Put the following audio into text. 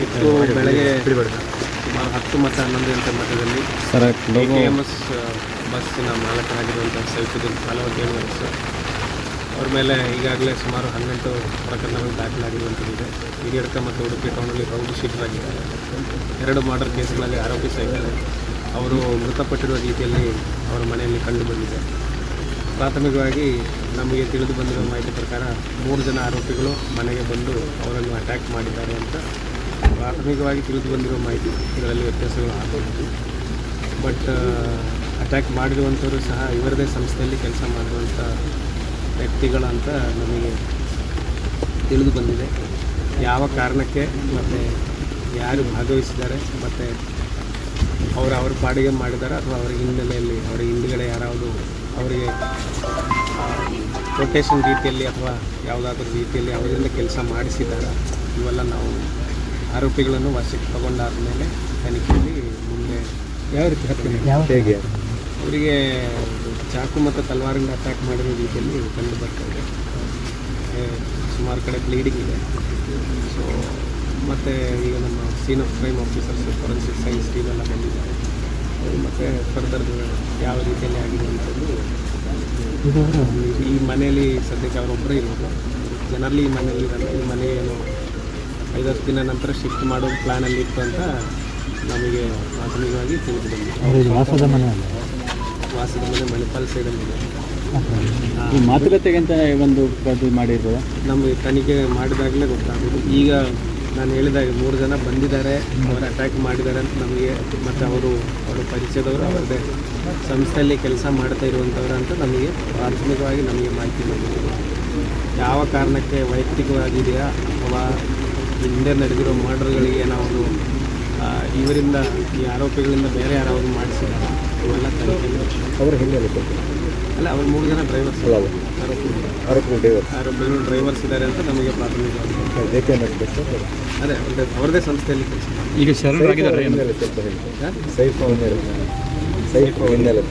ಇವತ್ತು ಬೆಳಗ್ಗೆ ಸುಮಾರು ಹತ್ತು ಮತ್ತು ಹನ್ನೊಂದು ಗಂಟೆ ಮಟ್ಟದಲ್ಲಿ ಸರ್ ಕೆ ಎಂ ಎಸ್ ಬಸ್ಸಿನ ಮಾಲಕರಾಗಿರುವಂಥ ಸೈಫುದ್ದೀನ್ ನಲವತ್ತೇಳು ವಯಸ್ಸು ಅವ್ರ ಮೇಲೆ ಈಗಾಗಲೇ ಸುಮಾರು ಹನ್ನೆಂಟು ಪ್ರಕರಣಗಳು ದಾಖಲಾಗಿರುವಂಥದ್ದಿದೆ ಹಿರಿಯಡ್ಕ ಮತ್ತು ಉಡುಪಿ ಟೌನಲ್ಲಿ ರೌಡಿ ಶೀಟರ್ ಆಗಿದ್ದಾರೆ. ಎರಡು ಮರ್ಡರ್ ಕೇಸ್ಗಳಲ್ಲಿ ಆರೋಪಿ ಸಹಿತ ಅವರು ಮೃತಪಟ್ಟಿರುವ ರೀತಿಯಲ್ಲಿ ಅವರ ಮನೆಯಲ್ಲಿ ಕಂಡು ಬಂದಿದೆ. ಪ್ರಾಥಮಿಕವಾಗಿ ನಮಗೆ ತಿಳಿದು ಬಂದಿರುವ ಮಾಹಿತಿ ಪ್ರಕಾರ ಮೂರು ಜನ ಆರೋಪಿಗಳು ಮನೆಗೆ ಬಂದು ಅವರನ್ನು ಅಟ್ಯಾಕ್ ಮಾಡಿದ್ದಾರೆ ಅಂತ ಪ್ರಾಥಮಿಕವಾಗಿ ತಿಳಿದು ಬಂದಿರೋ ಮಾಹಿತಿ ಇದರಲ್ಲಿ ವ್ಯತ್ಯಾಸಗಳು ಆಗಬಹುದು ಬಟ್ ಅಟ್ಯಾಕ್ ಮಾಡಿರುವಂಥವರು ಸಹ ಇವರದೇ ಸಂಸ್ಥೆಯಲ್ಲಿ ಕೆಲಸ ಮಾಡಿರುವಂಥ ವ್ಯಕ್ತಿಗಳಂತ ನಮಗೆ ತಿಳಿದು ಬಂದಿದೆ. ಯಾವ ಕಾರಣಕ್ಕೆ ಮತ್ತು ಯಾರು ಭಾಗವಹಿಸಿದ್ದಾರೆ, ಮತ್ತು ಅವರು ಅವ್ರ ಪಾಡಿಗೆ ಮಾಡಿದ್ದಾರೆ ಅಥವಾ ಅವರ ಹಿನ್ನೆಲೆಯಲ್ಲಿ ಅವರ ಹಿಂದುಗಡೆ ಯಾರಾವುದು ಅವರಿಗೆ ರೊಟೇಷನ್ ರೀತಿಯಲ್ಲಿ ಅಥವಾ ಯಾವುದಾದ್ರೂ ರೀತಿಯಲ್ಲಿ ಅವರಿಂದ ಕೆಲಸ ಮಾಡಿಸಿದ್ದಾರೆ, ಇವೆಲ್ಲ ನಾವು ಆರೋಪಿಗಳನ್ನು ವಶಕ್ಕೆ ತಗೊಂಡಾದ ಮೇಲೆ ತನಿಖೆಯಲ್ಲಿ ಮುಂದೆ ಯಾವ ರೀತಿ ಹತ್ತಿರ ಹೇಗೆ? ಅವರಿಗೆ ಚಾಕು ಮತ್ತು ತಲವಾರಿಂದ ಅಟ್ಯಾಕ್ ಮಾಡಿರೋ ರೀತಿಯಲ್ಲಿ ಕಂಡು ಬರ್ತಾ ಇದೆ. ಸುಮಾರು ಕಡೆ ಬ್ಲೀಡಿಂಗ್ ಇದೆ. ಸೊ ಮತ್ತು ಈಗ ನಮ್ಮ scene of crime officers forensic science team ಎಲ್ಲ ಬಂದಿದ್ದಾರೆ ಮತ್ತು ಫರ್ದರ್ ಯಾವ ರೀತಿಯಲ್ಲಿ ಆಗಿದೆ ಅಂತಂದು ಈ ಮನೆಯಲ್ಲಿ ಸದ್ಯಕ್ಕೆ ಅವರೊಬ್ಬರೇ ಇರೋದು. ಜನರಲ್ಲಿ ಈ ಮನೆಯಲ್ಲಿ ಇರಲ್ಲ ಈ ಮನೆ ಏನು ಐದತ್ತು ದಿನ ನಂತರ ಶಿಫ್ಟ್ ಮಾಡೋ ಪ್ಲ್ಯಾನಲ್ಲಿ ಇತ್ತು ಅಂತ ನಮಗೆ ಪ್ರಾಥಮಿಕವಾಗಿ ತಿಳಿದು ಬಂದಿದೆ ವಾಸದ ಮನೆ ವಾಸದ ಮನೆ ಮಣಿಪಾಲ್ ಸೈಡಲ್ಲಿದೆ ಮಾತುಕತೆಗೆ ಅಂತ ಒಂದು ಬದಲು ಮಾಡಿರ್ಬೋದು ನಮಗೆ ತನಿಖೆ ಮಾಡಿದಾಗಲೇ ಗೊತ್ತಾಗೋದು ಈಗ ನಾನು ಹೇಳಿದಾಗ ಮೂರು ಜನ ಬಂದಿದ್ದಾರೆ ಅವರು ಅಟ್ಯಾಕ್ ಮಾಡಿದ್ದಾರೆ ಅಂತ ನಮಗೆ ಮತ್ತು ಅವರು ಅವರು ಪರಿಚಯದವರು ಅವರದೇ ಸಂಸ್ಥೆಯಲ್ಲಿ ಕೆಲಸ ಮಾಡ್ತಾ ಇರುವಂಥವ್ರು ಅಂತ ನಮಗೆ ಪ್ರಾಥಮಿಕವಾಗಿ ನಮಗೆ ಮಾಹಿತಿ ಬಂದಿದೆ. ಯಾವ ಕಾರಣಕ್ಕೆ ವೈಯಕ್ತಿಕವಾಗಿದೆಯಾ ಅಥವಾ ಹಿಂದೆ ನಡೆದಿರೋ ಮರ್ಡರ್ಗಳಿಗೆ ಏನಾದರೂ ಇವರಿಂದ ಈ ಆರೋಪಿಗಳಿಂದ ಬೇರೆ ಯಾರಾದರೂ ಮಾಡಿಸಿದ್ದಾರೆ? ಇವೆಲ್ಲ ಅವರು ಹಿಂದೆ ಅಲ್ಲ ಅವ್ರು ಮೂರು ಜನ ಡ್ರೈವರ್ಸ್ ಆರೋಪಿಗಳು ಆರೋಪಿ ಡ್ರೈವರ್ ಆರೋಪಿಗಳು ಡ್ರೈವರ್ಸ್ ಇದ್ದಾರೆ ಅಂತ ನಮಗೆ ಪ್ರಾಥಮಿಕ ಅದೇ ಅವ್ರದ್ದೇ ಅವ್ರದ್ದೇ ಸಂಸ್ಥೆಯಲ್ಲಿ ಕೆಲಸ ಈಗ ಶರಣರಾಗಿದ್ದಾರೆ ಸೈಫ್ ಸೈಫ್ ಹಿನ್ನೆಲೆ.